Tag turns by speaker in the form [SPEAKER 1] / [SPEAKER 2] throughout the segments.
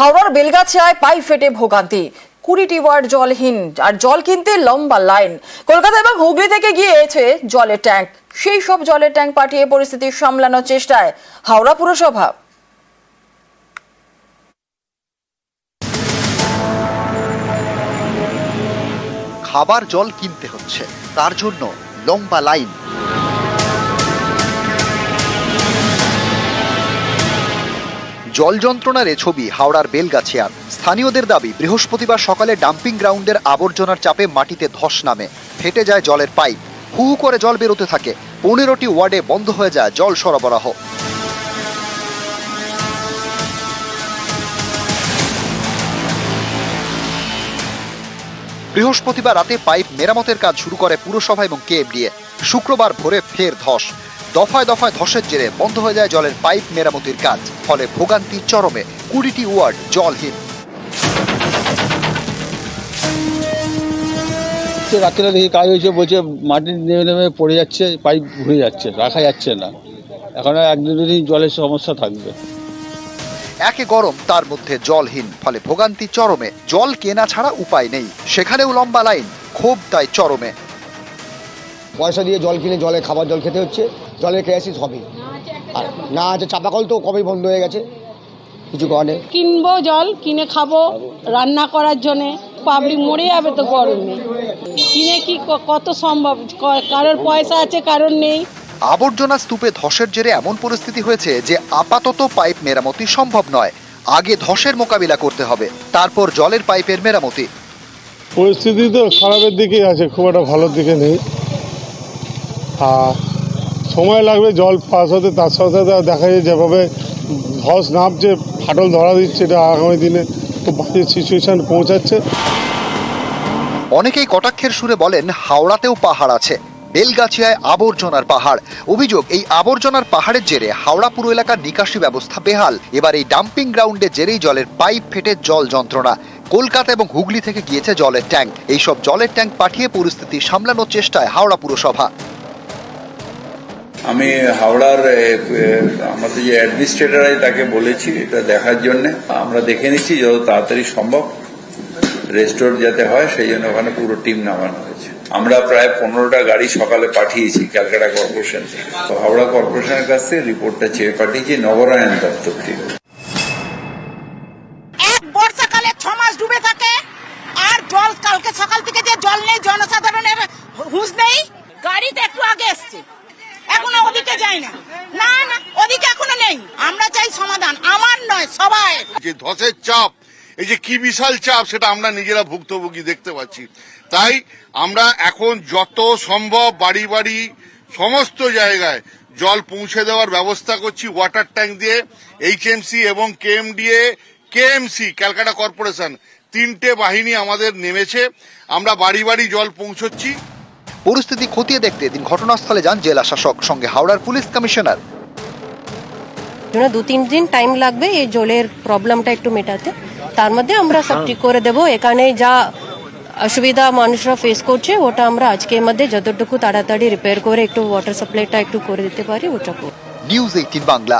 [SPEAKER 1] হাওড়ার বেলগাছিয়ায় পাইপ ফেটে ভোগান্তি। কুড়িটি ওয়ার্ড জলহীন আর জল কিনতে লম্বা লাইন। কলকাতা এবং হুগলি থেকে গিয়েছে জলের ট্যাঙ্ক। সেই সব জলের ট্যাঙ্ক পাঠিয়ে পরিস্থিতি সামলানোর চেষ্টায় হাওড়া পুরসভা।
[SPEAKER 2] খাবার জল কিনতে হচ্ছে, তার জন্য লম্বা লাইন। জল যন্ত্রণার এ ছবি হাওড়ার বেলগাছিয়ার। স্থানীয়দের দাবি, বৃহস্পতিবার সকালে ডাম্পিং গ্রাউন্ডের আবর্জনার চাপে মাটিতে ধস নামে। ফেটে যায় জলের পাইপ। হু করে জল বেরোতে থাকে। পনেরোটি ওয়ার্ডে বন্ধ হয়ে যায় জল সরবরাহ। বৃহস্পতিবার রাতে পাইপ মেরামতের কাজ শুরু করে পুরসভা এবং কেএমডিএ শুক্রবার ভোরে ফের ধস। দফায় দফায় ধসের জেরে বন্ধ হয়ে যায় জলের পাইপ মেরামতির কাজ ফলে ভোগান্তি চরমে। কুড়িটি ওয়ার্ড জলহীন।
[SPEAKER 3] রাত্রে দেখি কাজ হয়েছে বলছে মাটি নেমে নেমে পড়ে যাচ্ছে পাইপ ঘুরে যাচ্ছে রাখা যাচ্ছে না। এখন এক দুদিন জলের সমস্যা থাকবে।
[SPEAKER 2] একে গরম তার মধ্যে জলহীন ফলে ভোগান্তি চরমে। জল কেনা ছাড়া উপায় নেই। সেখানেও লম্বা লাইন ক্ষোভ তাই চরমে।
[SPEAKER 4] পয়সা দিয়ে জল কিনে জলে খাবার জল খেতে হচ্ছে জলের ক্রাইসিস হবে। আর না আছে চাপাকল তো কবেই বন্ধ হয়ে গেছে? কিছু কারণে
[SPEAKER 5] কিনবো জল কিনে খাব রান্না করার জন্যে পাবলিক মরে যাবে তো গরমে। কিনে কি ক- কত সম্ভব? ক- কারোর পয়সা আছে কারোর নেই।
[SPEAKER 2] আবর্জনা স্তূপে ধসের জেরে এমন পরিস্থিতি হয়েছে যে আপাতত পাইপ মেরামতি সম্ভব নয়। আগে ধসের মোকাবিলা করতে হবে তারপর জলের পাইপের মেরামতি।
[SPEAKER 6] পরিস্থিতি তো খারাপের দিকেই আছে খুব একটা ভালোর দিকে নেই। আর সময় লাগবে জল পাস হতে, তার সাথে সাথে দেখা যায় যেভাবে ধস নামছে, ফাটল ধরা দিচ্ছে, এটা আগামী দিনে খুব বাজে সিচুয়েশন পৌঁছাচ্ছে।
[SPEAKER 2] অনেকেই কটাক্ষের সুরে বলেন, হাওড়াতেও পাহাড় আছে, বেলগাছিয়ায় আবর্জনার পাহাড়। অভিযোগ, এই আবর্জনার পাহাড়ের জেরে হাওড়া পুরো এলাকার নিকাশি ব্যবস্থা বেহাল। এবার এই ডাম্পিং গ্রাউন্ডে জেরেই জলের পাইপ ফেটে জল যন্ত্রণা। কলকাতা এবং হুগলি থেকে গিয়েছে জলের ট্যাঙ্ক। এইসব জলের ট্যাঙ্ক পাঠিয়ে পরিস্থিতি সামলানোর চেষ্টায় হাওড়া পুরসভা।
[SPEAKER 7] আমি হাওড়ার আমাদের যে অ্যাডমিনিস্ট্রেটর তাকে বলেছি এটা দেখার জন্য, আমরা দেখে নিচ্ছি যত তাড়াতাড়ি সম্ভব রেস্টোর যাতে হয়, সেই জন্য ওখানে পুরো টিম নামানো হয়েছে। আমরা প্রায় পনেরোটা গাড়ি সকালে পাঠিয়েছি ক্যালকাটা কর্পোরেশন তো হাওড়া কর্পোরেশনের কাছ থেকে রিপোর্টটা চেয়ে পাঠিয়েছি নগরায়ণ দপ্তর থেকে
[SPEAKER 8] এক বর্ষাকালে ছ মাস ডুবে থাকে আর জল কালকে সকাল থেকে যে জল নেই জনসাধারণের হুঁশ নেই গাড়িতে একটু আগে এসছে এখনও ওদিকে যায় না না না ওদিকে এখনও নেই আমরা চাই সমাধান আমার নয় সবাই
[SPEAKER 9] যে ধসের চাপ এই যে কি বিশাল চাপ সেটা আমরা নিজেরা ভুক্তভোগী দেখতে পাচ্ছি। তাই আমরা এখন যত সম্ভব বাড়ি বাড়ি সমস্ত জায়গায় জল পৌঁছে দেওয়ার ব্যবস্থা করছি ওয়াটার ট্যাঙ্ক দিয়ে এইচএমসি এবং কেএমডিএ কেএমসি ক্যালকাটা কর্পোরেশন তিনটে বাহিনী আমাদের নেমেছে। আমরা বাড়ি বাড়ি জল পৌঁছচ্ছি।
[SPEAKER 2] পরিস্থিতি খতিয়ে দেখতে দিন ঘটনাস্থলে যান জেলা শাসক সঙ্গে হাওড়ার পুলিশ কমিশনার।
[SPEAKER 10] দু তিন দিন টাইম লাগবে এই জলের প্রবলেমটা একটু মেটাতে। তার মধ্যে আমরা সব ঠিক করে দেবো। এখানে যা অসুবিধা মানুষরা ফেস করছে ওটা আমরা আজকের মধ্যে যতটুকু তাড়াতাড়ি রিপেয়ার করে একটু ওয়াটার সাপ্লাইটা একটু করে দিতে পারি ওটা
[SPEAKER 2] নিউজ এইটিন বাংলা।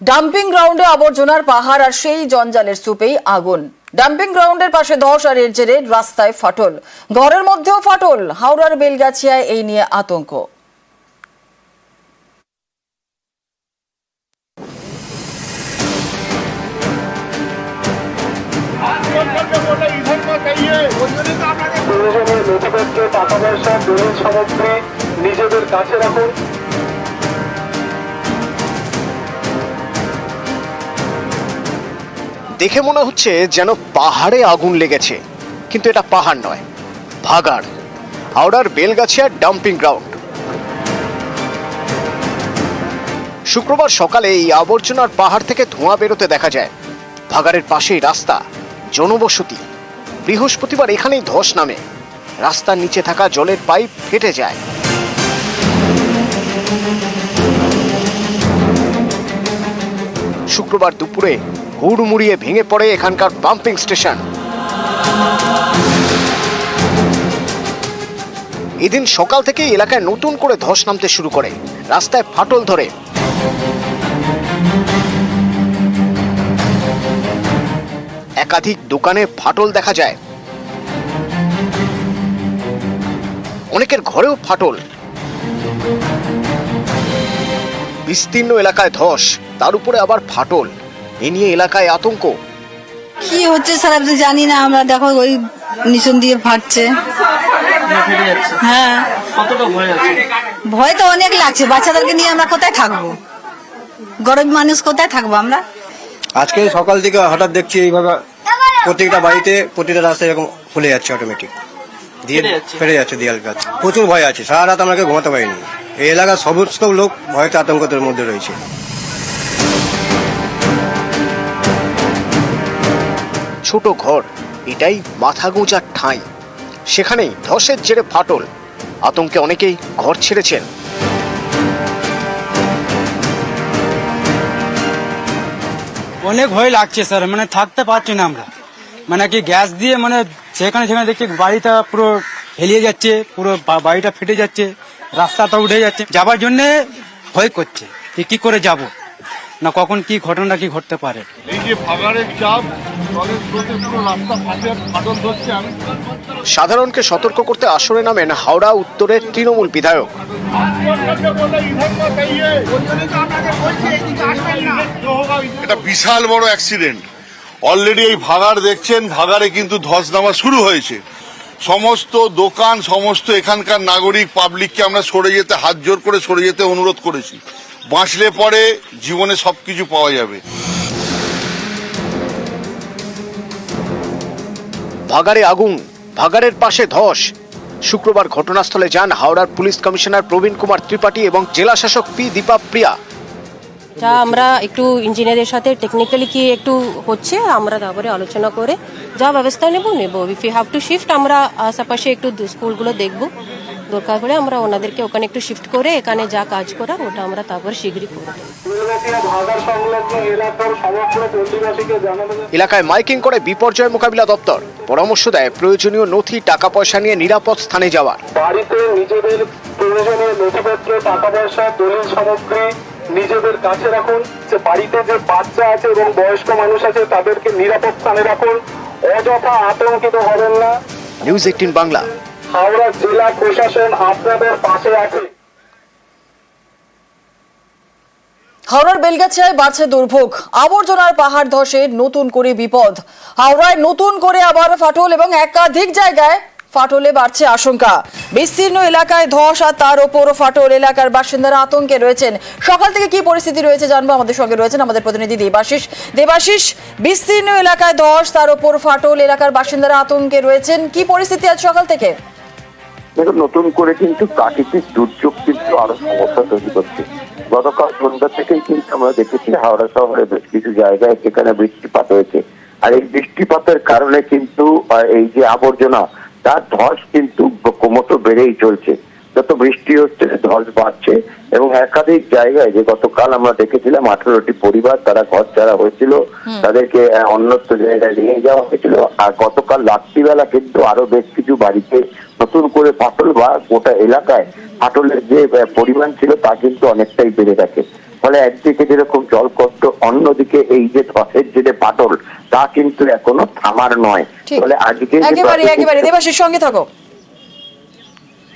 [SPEAKER 1] ডাম্পিং গ্রাউন্ডে আবর্জনার পাহাড় আর সেই জঞ্জালের স্তূপেই আগুন। ডাম্পিং গ্রাউন্ডের পাশে ধস আর এর জেরে রাস্তায় ফাটল। ঘরের মধ্যেও ফাটল। হাওড়ার বেলগাছিয়ায় এই নিয়ে আতঙ্ক।
[SPEAKER 6] প্রয়োজনীয় নথিপত্র টাকা পয়সা দলিল সামগ্রী নিজেদের কাছে রাখুন
[SPEAKER 11] দেখে মনে হচ্ছে যেন পাহাড়ে আগুন লেগেছে, কিন্তু এটা পাহাড় নয়, ভাগাড়। হাওড়ার বেলগাছিয়ার ডাম্পিং গ্রাউন্ড। শুক্রবার সকালে এই আবর্জনার পাহাড় থেকে ধোঁয়া বেরোতে দেখা যায়। ভাগাড়ের পাশেই রাস্তা। জনবসতি। বৃহস্পতিবার এখানেই ধস নামে। রাস্তার নিচে থাকা জলের পাইপ ফেটে যায়। শুক্রবার দুপুরে হুড়মুড়িয়ে ভেঙে পড়ে এখানকার পাম্পিং স্টেশন। এদিন সকাল থেকেই এলাকায় নতুন করে ধস নামতে শুরু করে। রাস্তায় ফাটল ধরে। একাধিক দোকানে ফাটল দেখা যায়। অনেকের ঘরেও ফাটল। বিস্তীর্ণ এলাকায় ধস তার উপরে আবার ফাটল। এ নিয়ে এলাকায় আতঙ্ক।
[SPEAKER 5] কি হচ্ছে স্যার তো জানি না আমরা দেখো ওই নিচন দিয়ে ফাটছে। হ্যাঁ। ভয় তো অনেক লাগছে বাচ্চাদেরকে নিয়ে আমরা কোথায় থাকব? গরিব মানুষ কোথায় থাকব আমরা?
[SPEAKER 4] আজকে সকাল থেকে হঠাৎ দেখছি এইভাবে প্রত্যেকটা বাড়িতে প্রতিটা রাস্তায় এরকম খুলে যাচ্ছে অটোমেটিক দিয়ে ফেটে যাচ্ছে। দেয়াল গাছ। প্রচুর ভয় আছে। সারা রাত আমাকে ঘুমাতে পারিনি। এই এলাকার সমস্ত লোক ভয়তে আতঙ্কতের মধ্যে রয়েছে।
[SPEAKER 11] ছোট ঘর এটাই মাথা গোঁজার ঠাঁই। সেখানেই ধসের জেরে ফাটল। আতঙ্কে অনেকেই ঘর ছেড়েছেন।
[SPEAKER 3] অনেক ভয় লাগছে স্যার। মানে থাকতে পারছি না আমরা। মানে কি গ্যাস দিয়ে মানে সেখানে সেখানে দেখছি বাড়িটা পুরো হেলিয়ে যাচ্ছে পুরো বাড়িটা ফেটে যাচ্ছে রাস্তাটা উঠে যাচ্ছে। যাবার জন্যে ভয় করছে যে কি করে যাব না কখন কি ঘটনা কি ঘটতে পারে।
[SPEAKER 9] এই যে ভাগাড়ের চাপ জলের স্রোতে পুরো রাস্তা ফাটে ফাটল ধরছে আমি।
[SPEAKER 11] সাধারণকে সতর্ক করতে আসরে নামেন হাওড়া উত্তরের তৃণমূল বিধায়ক।
[SPEAKER 9] এটা বিশাল বড় অ্যাক্সিডেন্ট অলরেডি এই ভাগাড় দেখছেন, ভাগাড়ে কিন্তু ধস নামা শুরু হয়েছে। সমস্ত দোকান, সমস্ত এখানকার নাগরিক পাবলিককে আমরা সরে যেতে, হাত জোর করে সরে যেতে অনুরোধ করেছি। বাঁচলে পরে জীবনে সবকিছু পাওয়া যাবে।
[SPEAKER 11] ভাগাড়ে আগুন, ভাগাড়ের পাশে ধস। শুক্রবার ঘটনাস্থলে যান হাওড়ার পুলিশ কমিশনার প্রবীণ কুমার ত্রিপাঠী এবং জেলা শাসক পি দীপা প্রিয়া।
[SPEAKER 10] যা আমরা একটু ইঞ্জিনিয়ারের সাথে টেকনিক্যালি কি একটু হচ্ছে আমরা তারপরে আলোচনা করে যা ব্যবস্থা নেব নেব। If you have to shift আমরা আশেপাশে একটু স্কুলগুলো দেখব। দরকার হলে আমরা ওনাদেরকে ওখানে একটু শিফট করে এখানে যা কাজ করার ওটা আমরা তারপর শীঘ্রই করে দেবো
[SPEAKER 11] এলাকায় মাইকিং করে বিপর্যয় মোকাবিলা দপ্তর। পরামর্শ দেয় প্রয়োজনীয় নথি টাকা পয়সা নিয়ে নিরাপদ স্থানে যাওয়ার।
[SPEAKER 12] বাড়িতে নিজেদের প্রয়োজনীয় নথিপত্র টাকা পয়সা দলিল সামগ্রী নিজেদের কাছে রাখুন যে বাড়িতে যে বাচ্চা আছে এবং বয়স্ক মানুষ আছে তাদেরকে নিরাপদ স্থানে রাখুন। অযথা আতঙ্কিত হবেন না।
[SPEAKER 11] News eighteen Bangla.
[SPEAKER 12] হাওড়া জেলা প্রশাসন আপনাদের পাশে আছে।
[SPEAKER 1] হাওড়ার বেলগাছিয়ায় বাড়ছে দুর্ভোগ। আবর্জনার পাহাড় ধসে নতুন করে বিপদ। হাওড়ায় নতুন করে আবার ফাটল এবং একাধিক জায়গায় ফাটলে বাড়ছে আশঙ্কা। বিস্তীর্ণ এলাকায় ধস আর তার ওপর ফাটল। এলাকার বাসিন্দারা আতঙ্কে রয়েছেন। সকাল থেকে কি পরিস্থিতি রয়েছে জানব। আমাদের সঙ্গে রয়েছেন আমাদের প্রতিনিধি দেবাশিস। দেবাশিস, বিস্তীর্ণ এলাকায় ধস, তার ওপর ফাটল। এলাকার বাসিন্দারা আতঙ্কে রয়েছেন। কি পরিস্থিতি আজ সকাল থেকে?
[SPEAKER 12] দেখুন, নতুন করে কিন্তু প্রাকৃতিক দুর্যোগ কিন্তু আরও সমস্যা তৈরি করছে। গতকাল সন্ধ্যা থেকেই কিন্তু আমরা দেখেছি, হাওড়া শহরে বেশ কিছু জায়গায় সেখানে বৃষ্টিপাত হয়েছে। আর এই বৃষ্টিপাতের কারণে কিন্তু এই যে আবর্জনা তার ধস কিন্তু ক্রমশ বেড়েই চলছে। যত বৃষ্টি হচ্ছে ধস বাড়ছে এবং একাধিক জায়গায় যে গতকাল আমরা দেখেছিলাম আঠারোটি পরিবার তারা ঘর ছাড়া হয়েছিল তাদেরকে অন্যত্র জায়গায় নিয়ে যাওয়া হয়েছিল। আর গতকাল রাত্রিবেলা কিন্তু আরও বেশ কিছু বাড়িতে নতুন করে ফাটল বা গোটা এলাকায় ফাটলের যে পরিমাণ ছিল তা কিন্তু অনেকটাই বেড়ে গেছে। ফলে একদিকে যেরকম জল কষ্ট অন্যদিকে এই যে ধসের যে পাটল তা কিন্তু এখনও থামার নয়। ফলে আজকে
[SPEAKER 1] একেবারে একেবারে। দেবাশিস সঙ্গে থাকো।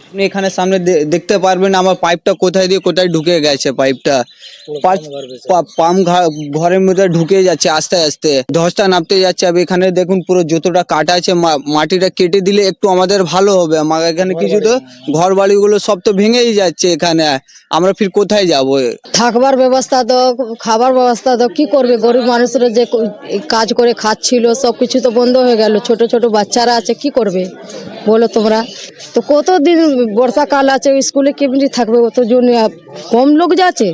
[SPEAKER 3] আপনি এখানে সামনে দেখতে পারবেন আমার পাইপটা কোথায় দিয়ে কোথায় ঢুকে গেছে পাইপটা। পাম্প ঘরের মধ্যে ঢুকে যাচ্ছে আস্তে আস্তে। ধসটা নামতে যাচ্ছে আর এখানে দেখুন পুরো যতটা কাটা আছে মাটিটা কেটে দিলে একটু আমাদের ভালো হবে। আমার এখানে কিছু তো ঘর বাড়িগুলো সব তো ভেঙেই যাচ্ছে এখানে। আমরা ফির কোথায় যাব?
[SPEAKER 5] থাকবার ব্যবস্থা তো খাবার ব্যবস্থা তো কি করবে? গরিব মানুষরা যে কাজ করে খাচ্ছিল সব কিছু তো বন্ধ হয়ে গেল। ছোট ছোট বাচ্চারা আছে কি করবে? বলো তোমরা, তো কতদিন বর্ষাকাল আছে, স্কুলে কেমনি থাকবে অত জন্য কম লোক যাচ্ছে?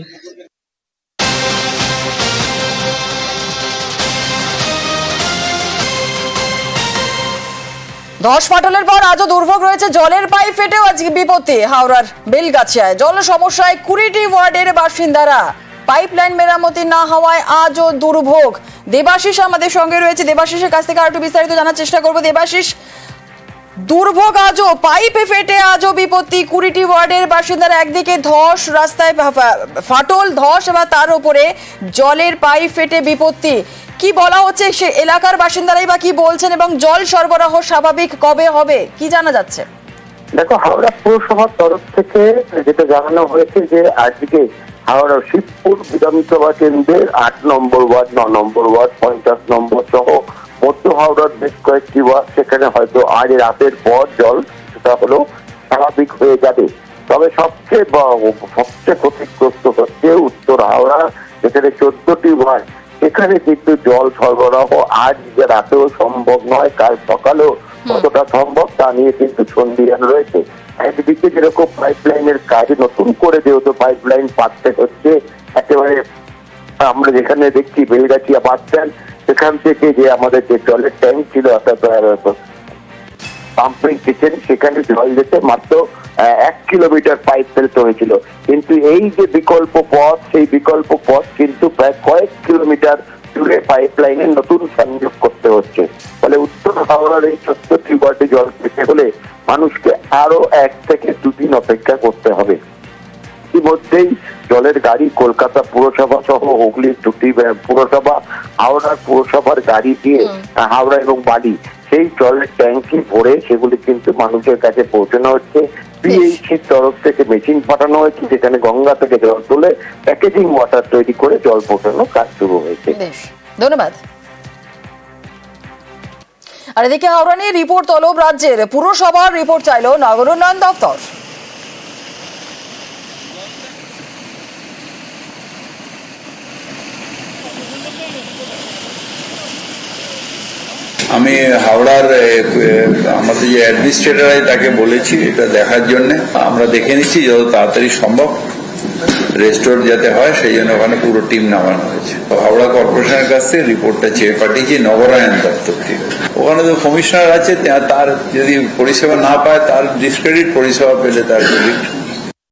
[SPEAKER 1] ধস ফাটলের পর আজও দুর্ভোগ রয়েছে, জলের পাইপ ফেটেও আজকে বিপত্তি হাওড়ার বেলগাছিয়ায়। জল সমস্যায় কুড়িটি ওয়ার্ডের বাসিন্দারা। পাইপলাইন মেরামতি না হওয়ায় আজও দুর্ভোগ। দেবাশিস আমাদের সঙ্গে রয়েছে। দেবাশিসের কাছ থেকে আর একটু বিস্তারিত জানার চেষ্টা করব। দেবাশিস দুর্ভোগ আজও, পাইপে ফেটে আজও বিপত্তি। কুড়িটি ওয়ার্ডের বাসিন্দারা একদিকে ধস, রাস্তায় ফাটল, ধস বা তার উপরে জলের পাইপ ফেটে বিপত্তি। কি বলা হচ্ছে সে এলাকার বাসিন্দারাই বা কি বলছেন এবং জল সরবরাহ স্বাভাবিক কবে হবে? কি জানা যাচ্ছে?
[SPEAKER 12] দেখো, হাওড়া পুরসভার তরফ থেকে যেটা জানানো হয়েছে যে আজকে হাওড়া শিবপুর বিধানসভা কেন্দ্রের আট নম্বর ওয়ার্ড, ন নম্বর ওয়ার্ড, পঞ্চাশ নম্বর সহ মধ্য হাওড়ার বেশ কয়েকটি ওয়ার্ড সেখানে হয়তো আজ রাতের পর জল সেটা হলো স্বাভাবিক হয়ে যাবে। তবে সবচেয়ে সবচেয়ে ক্ষতিগ্রস্ত হচ্ছে উত্তর হাওড়া যেখানে চোদ্দটি ওয়ার্ড। সেখানে কিন্তু জল সরবরাহ আজ যে রাতেও সম্ভব নয় কাল সকালেও কতটা সম্ভব তা নিয়ে কিন্তু সন্দিহান রয়েছে। একদিকে যেরকম পাইপ লাইনের কাজ নতুন করে যেহেতু পাইপ লাইন পাততে হচ্ছে একেবারে আমরা যেখানে দেখছি বেলগাছিয়া স্ট্যান্ড সেখান থেকে যে আমাদের যে জলের ট্যাঙ্ক ছিল অর্থাৎ পাম্পিং কিচেন সেখানে জল যেতে মাত্র এক কিলোমিটার পাইপ ফেলতে হয়েছিল। কিন্তু এই যে বিকল্প পথ, সেই বিকল্প পথ কিন্তু প্রায় কয়েক কিলোমিটার দূরে পাইপ লাইনে নতুন সংযোগ করতে হচ্ছে। ফলে উত্তর হাওড়ার এই সত্তরটি ওয়ার্ডে জল পেতে হলে মানুষকে আরও এক থেকে দুদিন অপেক্ষা করতে হবে। ইতিমধ্যেই জলের গাড়ি কলকাতা পুরসভা সহ হুগলির দুটি পুরসভা হাওড়ার পুরসভার গাড়ি দিয়ে হাওড়া এবং বালি সেই জলের ট্যাঙ্কি ভরে সেগুলি কিন্তু মানুষের কাছে পৌঁছানো হচ্ছে। পিএইচির তরফ থেকে মেশিন পাঠানো হয়েছে যেখানে গঙ্গা থেকে জল তুলে প্যাকেজিং ওয়াটার তৈরি করে জল পৌঁছানোর কাজ শুরু হয়েছে।
[SPEAKER 1] ধন্যবাদ। আর এদিকে হাওড়া নিয়ে রিপোর্ট তলব রাজ্যের পুরসভার রিপোর্ট চাইলো নগর উন্নয়ন দপ্তর
[SPEAKER 7] আমি হাওড়ার আমাদের যে অ্যাডমিনিস্ট্রেটর তাকে বলেছি এটা দেখার জন্য। আমরা দেখে নিচ্ছি যত তাড়াতাড়ি সম্ভব রেস্টোর যাতে হয়, সেই জন্য ওখানে পুরো টিম নামানো হয়েছে। হাওড়া কর্পোরেশনের কাছ থেকে রিপোর্টটা চেয়ে পাঠিয়েছি, নগরায়ণ দপ্তর থেকে ওখানে তো কমিশনার আছে তার যদি পরিষেবা না পায়, তার ডিসক্রেডিট পরিষেবা পেলে তার